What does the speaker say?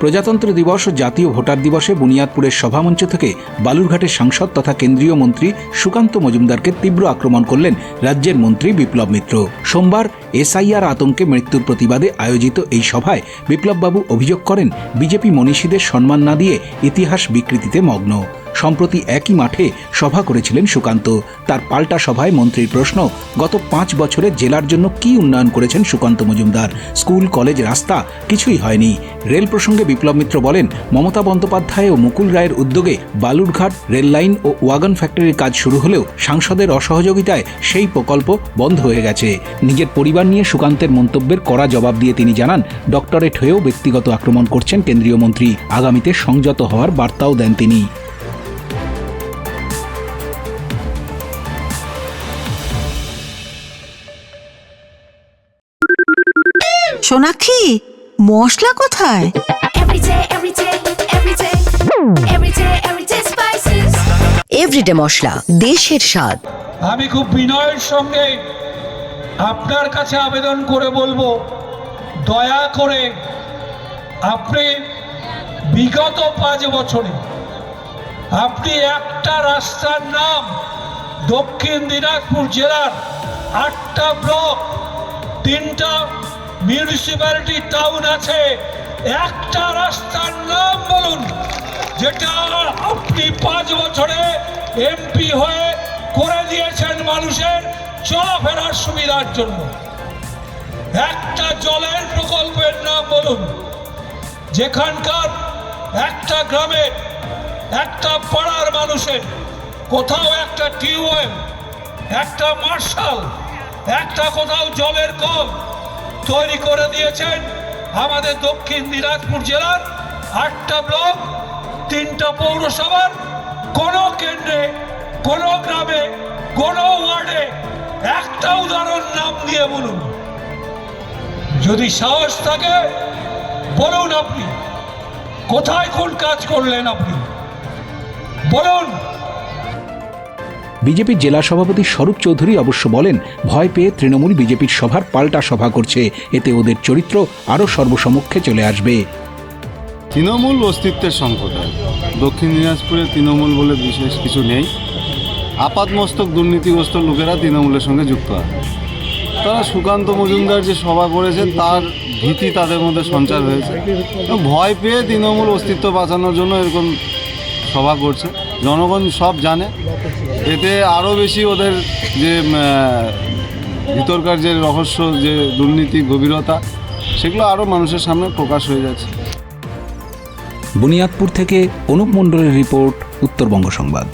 প্রজাতন্ত্র দিবস ও জাতীয় ভোটার দিবসে বুনিয়াদপুরের সভামঞ্চ থেকে বালুরঘাটের সাংসদ তথা কেন্দ্রীয় মন্ত্রী সুকান্ত মজুমদারকে তীব্র আক্রমণ করলেন রাজ্যের মন্ত্রী বিপ্লব মিত্র। সোমবার এসআইআর আতঙ্কে মৃত্যুর প্রতিবাদে আয়োজিত এই সভায় বিপ্লববাবু অভিযোগ করেন, বিজেপি মনীষীদের সম্মান না দিয়ে ইতিহাস বিকৃতিতে মগ্ন। সম্প্রতি একই মাঠে সভা করেছিলেন সুকান্ত। তার পাল্টা সভায় মন্ত্রীর প্রশ্ন, গত পাঁচ বছরে জেলার জন্য কি উন্নয়ন করেছেন সুকান্ত মজুমদার? স্কুল, কলেজ রাস্তা কিছুই হয়নি। রেল প্রসঙ্গে বিপ্লব মিত্র বলেন, মমতা বন্দ্যোপাধ্যায় ও মুকুল রায়ের উদ্যোগে বালুরঘাট রেল লাইন ও ওয়াগন ফ্যাক্টরির কাজ শুরু হলেও সাংসদের অসহযোগিতায় সেই প্রকল্প বন্ধ হয়ে গেছে। নিজের পরিবার নিয়ে সুকান্তের মন্তব্যের কড়া জবাব দিয়ে তিনি জানান, ডক্টরেট হয়েও ব্যক্তিগত আক্রমণ করছেন কেন্দ্রীয় মন্ত্রী। আগামীতে সংযত হওয়ার বার্তাও দেন তিনি। সোনাক্ষী মশলা কোথায়? Every day, every day, every day, every day, every day spices. Everyday মশলা দেশের স্বাদ। আমি খুব বিনয়ের সঙ্গে আপনার কাছে আবেদন করে বলব দয়া করে আপনি বিগত পাঁচ বছরে আপনি একটা রাস্তার নাম দক্ষিণ দিনাজপুর জেলার আটটা ব্লক তিনটা মিউনিসিপ্যালিটি টাউন আছে। একটা রাস্তার নাম বলুন, যেটা আপনি পাঁচ বছরে এমপি হয়ে করে দিয়েছেন মানুষের চলাফেরার সুবিধার জন্য। একটা জলের প্রকল্পের নাম বলুন, যেখানকার একটা গ্রামে একটা পাড়ার মানুষের, কোথাও একটা টিউবওয়েল, একটা মার্শাল, একটা কোথাও জলের কল তৈরি করে দিয়েছেন আমাদের দক্ষিণ দিনাজপুর জেলার আটটা ব্লক, তিনটা পৌরসভার, কোনো কেন্দ্রে, কোনো গ্রামে, কোনো ওয়ার্ডে, একটা উদাহরণ নাম দিয়ে বলুন। যদি সাহস থাকে, বলুন আপনি, কোথায় কোন কাজ করলেন আপনি? বলুন। বিজেপির জেলা সভাপতি স্বরূপ চৌধুরী অবশ্য বলেন, ভয় পেয়ে তৃণমূল বিজেপির সভার পাল্টা সভা করছে। এতে ওদের চরিত্র আরও সর্বসমক্ষে চলে আসবে। তৃণমূল অস্তিত্বের সংকট। দক্ষিণ দিনাজপুরে তৃণমূল বলে বিশেষ কিছু নেই। আপাতমস্তক দুর্নীতিগ্রস্ত লোকেরা তৃণমূলের সঙ্গে যুক্ত হয়। তারা সুকান্ত মজুমদার যে সভা করেছেন, তার ভীতি তাদের মধ্যে সঞ্চার হয়েছে। ভয় পেয়ে তৃণমূল অস্তিত্ব বাঁচানোর জন্য এরকম সভা করছে। জনগণ সব জানে। এতে আরও বেশি ওদের যে ভিতরকার যে রহস্য, যে দুর্নীতি, গভীরতা, সেগুলো আরও মানুষের সামনে প্রকাশ হয়ে যাচ্ছে। বুনিয়াদপুর থেকে অনুপ মণ্ডলের রিপোর্ট, উত্তরবঙ্গ সংবাদ।